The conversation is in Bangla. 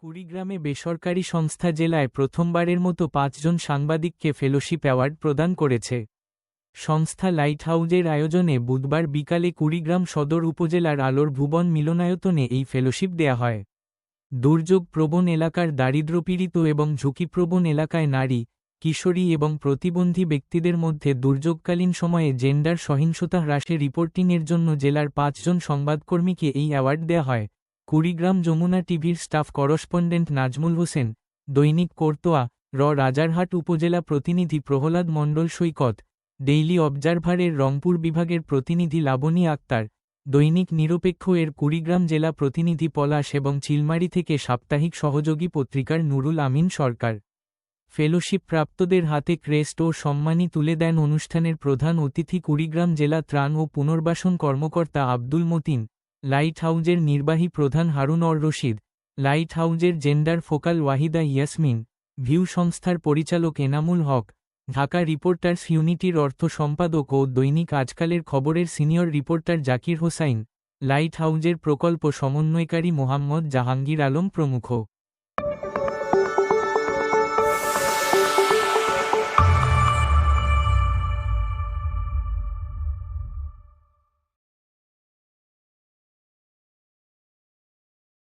কুড়িগ্রামে বেসরকারি সংস্থা জেলায় প্রথমবারের মতো পাঁচজন সাংবাদিককে ফেলোশিপ অ্যাওয়ার্ড প্রদান করেছে। সংস্থা লাইট হাউজের আয়োজনে বুধবার বিকালে কুড়িগ্রাম সদর উপজেলার আলোর ভুবন মিলনায়তনে এই ফেলোশিপ দেয়া হয়। দুর্যোগ প্রবণ এলাকার দারিদ্রপীড়িত এবং ঝুঁকিপ্রবণ এলাকায় নারী, কিশোরী এবং প্রতিবন্ধী ব্যক্তিদের মধ্যে দুর্যোগকালীন সময়ে জেন্ডার সহিংসতা হ্রাসে রিপোর্টিংয়ের জন্য জেলার পাঁচজন সংবাদকর্মীকে এই অ্যাওয়ার্ড দেয়া হয়। কুড়িগ্রাম যমুনা টিভির স্টাফ করসপন্ডেন্ট নাজমুল হোসেন, দৈনিক কোর্তোয়া, র রাজারহাট উপজেলা প্রতিনিধি প্রহ্লাদ মণ্ডল সৈকত, ডেইলি অবজারভারের রংপুর বিভাগের প্রতিনিধি লাবণী আক্তার, দৈনিক নিরপেক্ষ এর কুড়িগ্রাম জেলা প্রতিনিধি পলাশ এবং চিলমারি থেকে সাপ্তাহিক সহযোগী পত্রিকার নুরুল আমিন সরকার। ফেলোশিপ প্রাপ্তদের হাতে ক্রেস্ট ও সম্মানী তুলে দেন অনুষ্ঠানের প্রধান অতিথি কুড়িগ্রাম জেলা ত্রাণ ও পুনর্বাসন কর্মকর্তা আব্দুল মতিন লাইট হাউজের নির্বাহী প্রধান হারুন অর রশিদ লাইট হাউজের gender focal Wahida Yasmin, view সংস্থার পরিচালক এনামুল হক, ঢাকা রিপোর্টার্স ইউনিটির অর্থ সম্পাদক ও দৈনিক আজকালের খবরের senior reporter Zakir Hossain light হাউজের প্রকল্প সমন্বয়কারী মোহাম্মদ জাহাঙ্গীর আলম প্রমুখ।